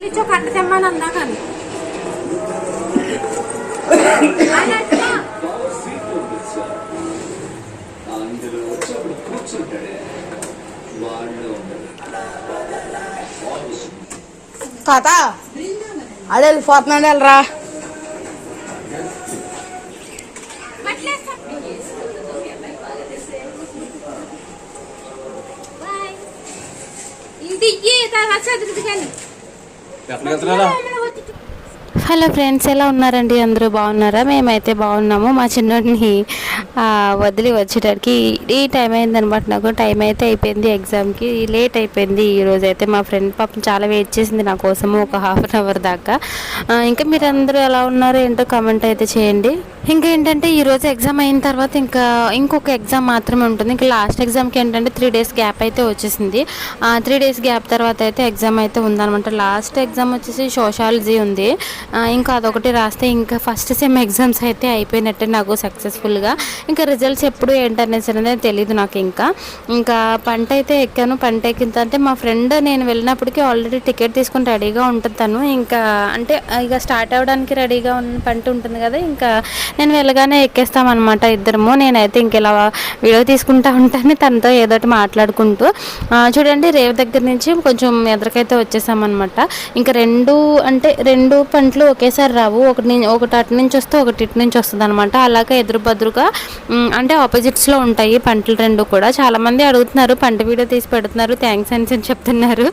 ఇచ్చో కట్ట తెమ్మని అందా కానీ. అందులో వచ్చి అప్పుడు కూర్చుంటాడే వాళ్ళు తాత అడే వెళ్ళిపోతున్నాడు వెళ్ళరా ఇది తర్వాత చదువుతుంది కానీ Ya, kelihatan lah. Hello friends ఎలా ఉన్నారండి? అందరూ బాగున్నారా? మేమైతే బాగున్నాము. మా చిన్నోడిని వదిలి వచ్చేటరికి ఈ టైం అయింది అనమాట నాకు టైం అయితే అయిపోయింది ఎగ్జామ్కి. లేట్ అయిపోయింది ఈరోజు అయితే. మా ఫ్రెండ్ పాపం చాలా వెయిట్ చేసింది నా కోసము ఒక హాఫ్ అన్ అవర్ దాకా. ఇంకా మీరు అందరూ ఎలా ఉన్నారో ఏంటో కమెంట్ అయితే చేయండి. ఇంకా ఏంటంటే ఈరోజు ఎగ్జామ్ అయిన తర్వాత ఇంకా ఇంకొక ఎగ్జామ్ మాత్రమే ఉంటుంది. ఇంకా లాస్ట్ ఎగ్జామ్కి ఏంటంటే త్రీ డేస్ గ్యాప్ అయితే వచ్చేసింది. త్రీ డేస్ గ్యాప్ తర్వాత అయితే ఎగ్జామ్ అయితే ఉందనమాట. లాస్ట్ ఎగ్జామ్ వచ్చేసి సోషాలజీ ఉంది. ఇంకా అదొకటి రాస్తే ఇంకా ఫస్ట్ సెమ్ ఎగ్జామ్స్ అయితే అయిపోయినట్టే నాకు సక్సెస్ఫుల్గా ఇంకా రిజల్ట్స్ ఎప్పుడు ఏంటనేసి అనేది తెలియదు నాకు ఇంకా. ఇంకా పంట అయితే ఎక్కాను. పంట ఎక్కిన అంటే మా ఫ్రెండ్ నేను వెళ్ళినప్పటికీ ఆల్రెడీ టికెట్ తీసుకుని రెడీగా ఉంటుంది తను. ఇంకా అంటే ఇక స్టార్ట్ అవ్వడానికి రెడీగా ఉన్న పంట ఉంటుంది కదా ఇంకా నేను వెళ్ళగానే ఎక్కేస్తామన్నమాట ఇద్దరము. నేనైతే ఇంక ఇలా వీడియో తీసుకుంటా ఉంటాను తనతో ఏదో ఒకటి మాట్లాడుకుంటూ. చూడండి రేవు దగ్గర నుంచి కొంచెం ఎదురుకైతే వచ్చేసామన్నమాట. ఇంకా రెండు అంటే రెండు పంటలు ఒకేసారి రావు. ఒకటి ఒకటి అటు నుంచి వస్తే ఒకటి ఇటు నుంచి వస్తుంది అనమాట అలాగే ఎదురు బదురుగా అంటే ఆపోజిట్స్లో ఉంటాయి పంటలు రెండు కూడా. చాలామంది అడుగుతున్నారు పంట వీడియో తీసి పెడుతున్నారు థ్యాంక్స్ అనేసి అని చెప్తున్నారు.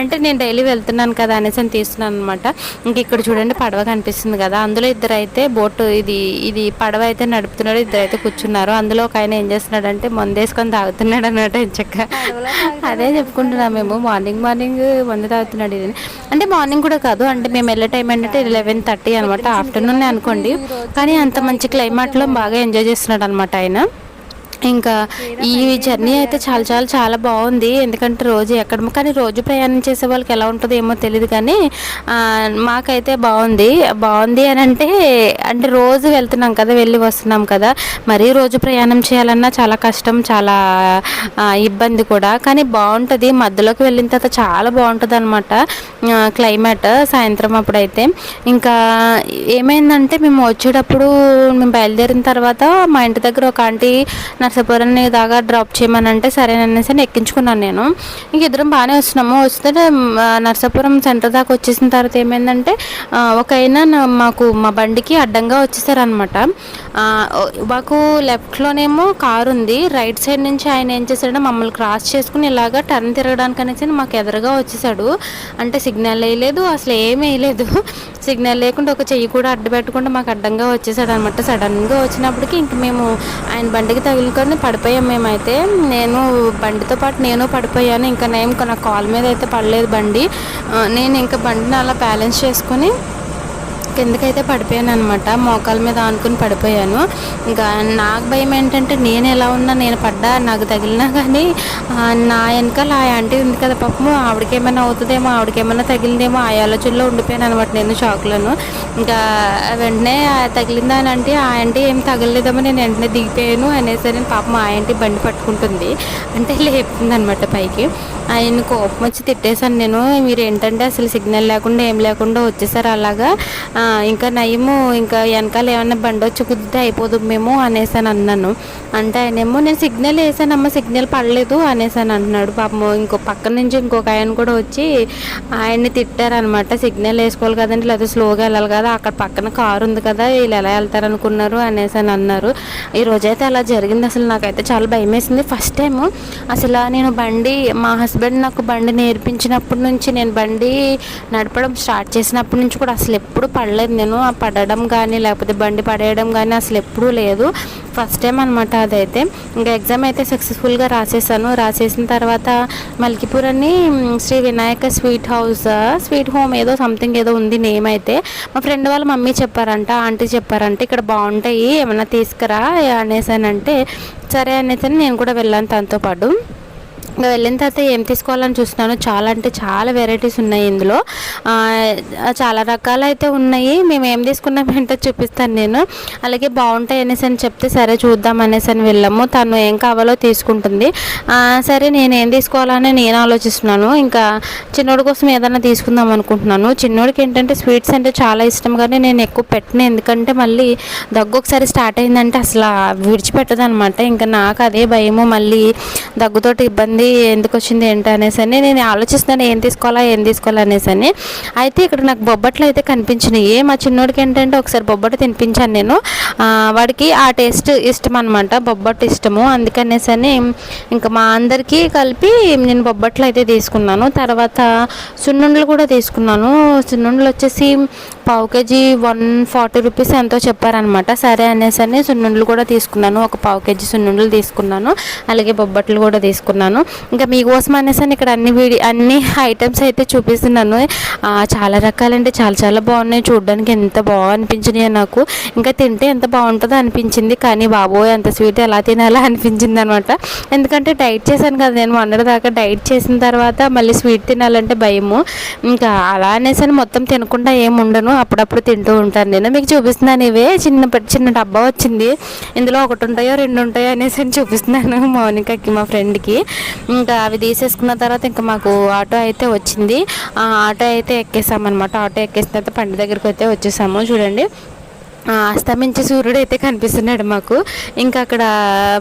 అంటే నేను డైలీ వెళ్తున్నాను కదా అనేసి అని తీస్తున్నాను అనమాట ఇంక ఇక్కడ చూడండి పడవ కనిపిస్తుంది కదా. అందులో ఇద్దరు అయితే బోట్ ఇది ఇది పడవ అయితే నడుపుతున్నాడు ఇద్దరు అయితే కూర్చున్నారు. అందులో ఒక ఆయన ఏం చేస్తున్నాడు అంటే మందేసుకొని తాగుతున్నాడు అన్నమాట. చక్క. అదే చెప్పుకుంటున్నాం మేము. మార్నింగ్ మార్నింగ్ మందు తాగుతున్నాడు ఇది అంటే మార్నింగ్ కూడా కాదు. అంటే మేము వెళ్ళే టైం ఏంటంటే లెవెన్ థర్టీ అనమాట. ఆఫ్టర్నూన్ అనుకోండి. కానీ అంత మంచి క్లైమేట్లో బాగా ఎంజాయ్ చేస్తున్నాడు అనమాట ఆయన. ఇంకా ఈ జర్నీ అయితే చాలా చాలా చాలా బాగుంది. ఎందుకంటే రోజు ఎక్కడ కానీ రోజు ప్రయాణం చేసే వాళ్ళకి ఎలా ఉంటుందో ఏమో తెలియదు కానీ మాకైతే బాగుంది. బాగుంది అని అంటే అంటే రోజు వెళ్తున్నాం కదా వెళ్ళి వస్తున్నాం కదా. మరీ రోజు ప్రయాణం చేయాలన్నా చాలా కష్టం చాలా ఇబ్బంది కూడా. కానీ బాగుంటుంది. మధ్యలోకి వెళ్ళిన తర్వాత చాలా బాగుంటుంది అనమాట క్లైమేట్ సాయంత్రం అప్పుడైతే. ఇంకా ఏమైందంటే మేము వచ్చేటప్పుడు మేము బయలుదేరిన తర్వాత మా ఇంటి దగ్గర ఒక ఆంటీ నర్సాపురాన్ని దాకా డ్రాప్ చేయమని అంటే సరేననేసి అని ఎక్కించుకున్నాను నేను. ఇంక ఇద్దరం బాగానే వస్తున్నాము. వస్తే నర్సాపురం సెంటర్ దాకా వచ్చేసిన తర్వాత ఏమైందంటే ఒక అయినా మాకు మా బండికి అడ్డంగా వచ్చేసారనమాట. మాకు లెఫ్ట్లోనేమో కారు ఉంది. రైట్ సైడ్ నుంచి ఆయన ఏం చేశాడంటే మమ్మల్ని క్రాస్ చేసుకుని ఇలాగా టర్న్ తిరగడానికి అనేసి మాకు ఎదురుగా వచ్చేసాడు. అంటే సిగ్నల్ వేయలేదు అసలు ఏం వేయలేదు. సిగ్నల్ లేకుండా ఒక చెయ్యి కూడా అడ్డు పెట్టకుండా మాకు అడ్డంగా వచ్చేసాడు అనమాట సడన్గా వచ్చినప్పటికి ఇంక మేము ఆయన బండికి తగులుకొని పడిపోయాం మేమైతే. నేను బండితో పాటు నేను పడిపోయాను. ఇంకా నేను నా కాల్ మీద అయితే పడలేదు బండి. నేను ఇంకా బండిని అలా బ్యాలెన్స్ చేసుకొని కిందకైతే పడిపోయాను అనమాట మోకాల మీద ఆనుకుని పడిపోయాను. ఇంకా నాకు భయం ఏంటంటే నేను ఎలా ఉన్నా నేను పడ్డా నాకు తగిలినా కానీ నా వెనకాల ఆ ఆంటీ ఉంది కదా పాపము ఆవిడకి ఏమైనా అవుతుందేమో ఆవిడకి ఏమైనా తగిలిందేమో ఆ ఆలోచనలో ఉండిపోయాను అనమాట నేను షాక్లను. ఇంకా వెంటనే తగిలిందా అని అంటే ఆ ఆంటీ ఏం తగలలేదేమో నేను వెంటనే దిగిపోయాను అనేసరి పాపం ఆ ఆంటీ బండి పట్టుకుంటుంది. అంటే లేపుతుంది అనమాట పైకి. ఆయన కోపం వచ్చి తిట్టేశాను నేను. మీరు ఏంటంటే అసలు సిగ్నల్ లేకుండా ఏం లేకుండా వచ్చేసారు అలాగా. ఇంకా నయము ఇంకా వెనకాల ఏమన్నా బండి వచ్చి కుదిరితే అయిపోదు మేము అనేసాను అన్నాను. అంటే ఆయనేమో నేను సిగ్నల్ వేసానమ్మ సిగ్నల్ పడలేదు అనేసాను అంటున్నాడు. పాపం ఇంకో పక్క నుంచి ఇంకొక ఆయన కూడా వచ్చి ఆయన్ని తిట్టారనమాట. సిగ్నల్ వేసుకోవాలి కదండి లేకపోతే స్లోగా వెళ్ళాలి కదా అక్కడ పక్కన కారు ఉంది కదా వీళ్ళు ఎలా వెళ్తారనుకున్నారు అని అన్నారు. ఈ రోజైతే అలా జరిగింది. అసలు నాకైతే చాలా భయం వేసింది ఫస్ట్ టైం అసలు నేను బండి మా హస్బెండ్ నాకు బండి నేర్పించినప్పటి నుంచి నేను బండి నడపడం స్టార్ట్ చేసినప్పటి నుంచి కూడా అసలు ఎప్పుడు పడలేదు. నేను. ఆ పడడం కానీ లేకపోతే బండి పడేయడం కానీ అసలు ఎప్పుడూ లేదు. ఫస్ట్ టైం అనమాట అదైతే. ఇంకా ఎగ్జామ్ అయితే సక్సెస్ఫుల్గా రాసేసాను. రాసేసిన తర్వాత మల్కీపూర్ అని Shri Vinayaka sweet house sweet home ఏదో సంథింగ్ ఏదో ఉంది నేమ్ అయితే. మా ఫ్రెండ్ వాళ్ళ మమ్మీ చెప్పారంట ఆంటీ చెప్పారంట ఇక్కడ బాగుంటాయి ఏమైనా తీసుకురా అనేసానంటే సరే అనేసి నేను కూడా వెళ్ళాను తనతో పాటు. వెళ్ళిన తర్వాత ఏం తీసుకోవాలని చూస్తున్నాను చాలా అంటే చాలా వెరైటీస్ ఉన్నాయి ఇందులో. చాలా రకాలు అయితే ఉన్నాయి. మేము ఏం తీసుకున్నాం ఏంటో చూపిస్తాను నేను. అలాగే బాగుంటాయి అనేసి అని చెప్తే సరే చూద్దాం అనేసి అని వెళ్ళాము. తను ఏం కావాలో తీసుకుంటుంది. సరే నేను ఏం తీసుకోవాలని నేను ఆలోచిస్తున్నాను. ఇంకా చిన్నోడి కోసం ఏదైనా తీసుకుందాం అనుకుంటున్నాను. చిన్నోడికి ఏంటంటే స్వీట్స్ అంటే చాలా ఇష్టం. కానీ నేను ఎక్కువ పెట్టను. ఎందుకంటే మళ్ళీ దగ్గు ఒకసారి స్టార్ట్ అయిందంటే అసలు విడిచిపెట్టదు అనమాట ఇంకా నాకు అదే భయము. మళ్ళీ దగ్గుతోటి ఇబ్బంది ఎందుకు వచ్చింది ఏంటి అనేసి అని నేను ఆలోచిస్తున్నాను ఏం తీసుకోవాలా ఏం తీసుకోవాలా అనేసి అని అయితే ఇక్కడ నాకు బొబ్బట్లు అయితే కనిపించినాయి. మా చిన్నోడికి ఏంటంటే ఒకసారి బొబ్బట్టు తినిపించాను నేను. వాడికి ఆ టేస్ట్ ఇష్టం అనమాట బొబ్బట్టు ఇష్టము. అందుకనేసి అని ఇంకా మా అందరికీ కలిపి నేను బొబ్బట్లు అయితే తీసుకున్నాను. తర్వాత సున్నుండలు కూడా తీసుకున్నాను. సున్నుండలు వచ్చేసి పావు కేజీ వన్ ఫార్టీ రూపీస్ ఎంతో చెప్పారనమాట సరే అనేసి అని సున్నుండలు కూడా తీసుకున్నాను. ఒక పావు కేజీ సున్నుండలు తీసుకున్నాను. అలాగే బొబ్బట్లు కూడా తీసుకున్నాను. ఇంకా మీకోసం అనేసి అని ఇక్కడ అన్ని వీడి అన్ని ఐటమ్స్ అయితే చూపిస్తున్నాను. చాలా రకాలంటే చాలా చాలా బాగున్నాయి. చూడడానికి ఎంత బాగా అనిపించినాయి నాకు. ఇంకా తింటే ఎంత బాగుంటుందో అనిపించింది. కానీ బాబోయ్ అంత స్వీట్ ఎలా తినాలా అనిపించింది అనమాట ఎందుకంటే డైట్ చేశాను కదా నేను. మొన్నటి దాకా డైట్ చేసిన తర్వాత మళ్ళీ స్వీట్ తినాలంటే భయము. ఇంకా అలా అనేసి అని మొత్తం తినకుండా ఏముండను ఉండను. అప్పుడప్పుడు తింటూ ఉంటాను నేను. మీకు చూపిస్తున్నాను ఇవే. చిన్న చిన్న డబ్బా వచ్చింది. ఇందులో ఒకటి ఉంటాయో రెండు ఉంటాయో అనేసి అని చూపిస్తున్నాను. మౌనికకి మా ఫ్రెండ్కి ఇంకా అవి తీసేసుకున్న తర్వాత ఇంకా మాకు ఆటో అయితే వచ్చింది. ఆ ఆటో అయితే ఎక్కేసామన్నమాట. ఆటో ఎక్కేసిన తర్వాత పంట దగ్గరికి అయితే వచ్చేసాము. చూడండి. అస్తమించే సూర్యుడు అయితే కనిపిస్తున్నాడు మాకు. ఇంకా అక్కడ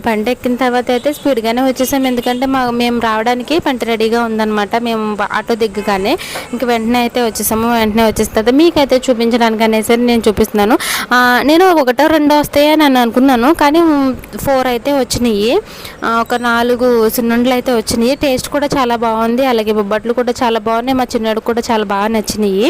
పంట ఎక్కిన తర్వాత అయితే స్పీడ్గానే వచ్చేసాం. ఎందుకంటే మా మేము రావడానికి పంట రెడీగా ఉందన్నమాట. మేము ఆటో దిగ్గగానే ఇంక వెంటనే అయితే వచ్చేసాము. వెంటనే వచ్చేసిన తర్వాత మీకైతే చూపించడానికి అనేసి నేను చూపిస్తున్నాను. నేను ఒకటో రెండో వస్తాయని అని అనుకున్నాను. కానీ ఫోర్ అయితే వచ్చినాయి. ఒక నాలుగు సున్నుండలు అయితే వచ్చినాయి. టేస్ట్ కూడా చాలా బాగుంది. అలాగే బొబ్బట్లు కూడా చాలా బాగున్నాయి. మా చిన్నడు కూడా చాలా బాగా నచ్చినాయి.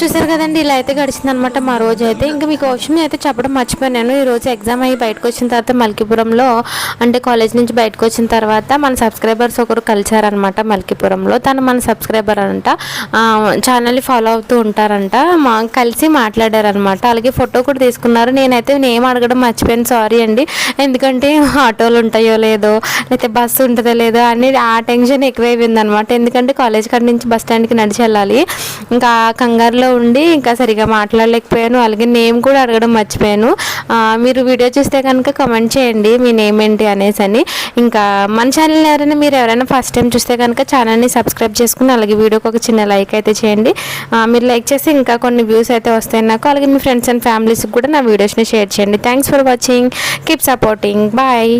చూసారు కదండి ఇలా అయితే గడిచింది అనమాట మా రోజు అయితే. ఇంకా మీకు విషయం అయితే చెప్పడం మర్చిపోయాను. ఈ రోజు ఎగ్జామ్ అయ్యి బయటకు వచ్చిన తర్వాత మల్కీపురంలో అంటే కాలేజ్ నుంచి బయటకు వచ్చిన తర్వాత మన సబ్స్క్రైబర్స్ ఒకరు కలిసారనమాట మల్కీపురంలో. తను మన సబ్స్క్రైబర్ అంట. ఛానల్ని ఫాలో అవుతూ ఉంటారంట. మా కలిసి మాట్లాడారనమాట అలాగే ఫోటో కూడా తీసుకున్నారు. నేనైతే నేమ్ అడగడం మర్చిపోయాను. సారీ అండి. ఎందుకంటే ఆటోలు ఉంటాయో లేదో లేకపోతే బస్సు ఉంటుందో లేదో అనేది ఆ టెన్షన్ ఎక్కువైపోయింది అనమాట ఎందుకంటే కాలేజ్ కాడ నుంచి బస్ స్టాండ్కి నడిచి వెళ్ళాలి. ఇంకా కంగారులో ఉండి ఇంకా సరిగా మాట్లాడలేకపోయాను. అలాగే నేమ్ కూడా అడగడం మర్చిపోయాను. మీరు వీడియో చూస్తే కనుక కమెంట్ చేయండి మీ నేమ్ ఏంటి అనేసి అని. ఇంకా మన ఛానల్ ఎవరైనా మీరు ఎవరైనా ఫస్ట్ టైం చూస్తే కనుక ఛానల్ని సబ్స్క్రైబ్ చేసుకుని అలాగే వీడియోకి ఒక చిన్న లైక్ అయితే చేయండి. మీరు లైక్ చేసి ఇంకా కొన్ని వ్యూస్ అయితే వస్తాయి నాకు. అలాగే మీ ఫ్రెండ్స్ అండ్ ఫ్యామిలీస్కి కూడా నా వీడియోస్ని షేర్ చేయండి. Thanks for watching keep supporting bye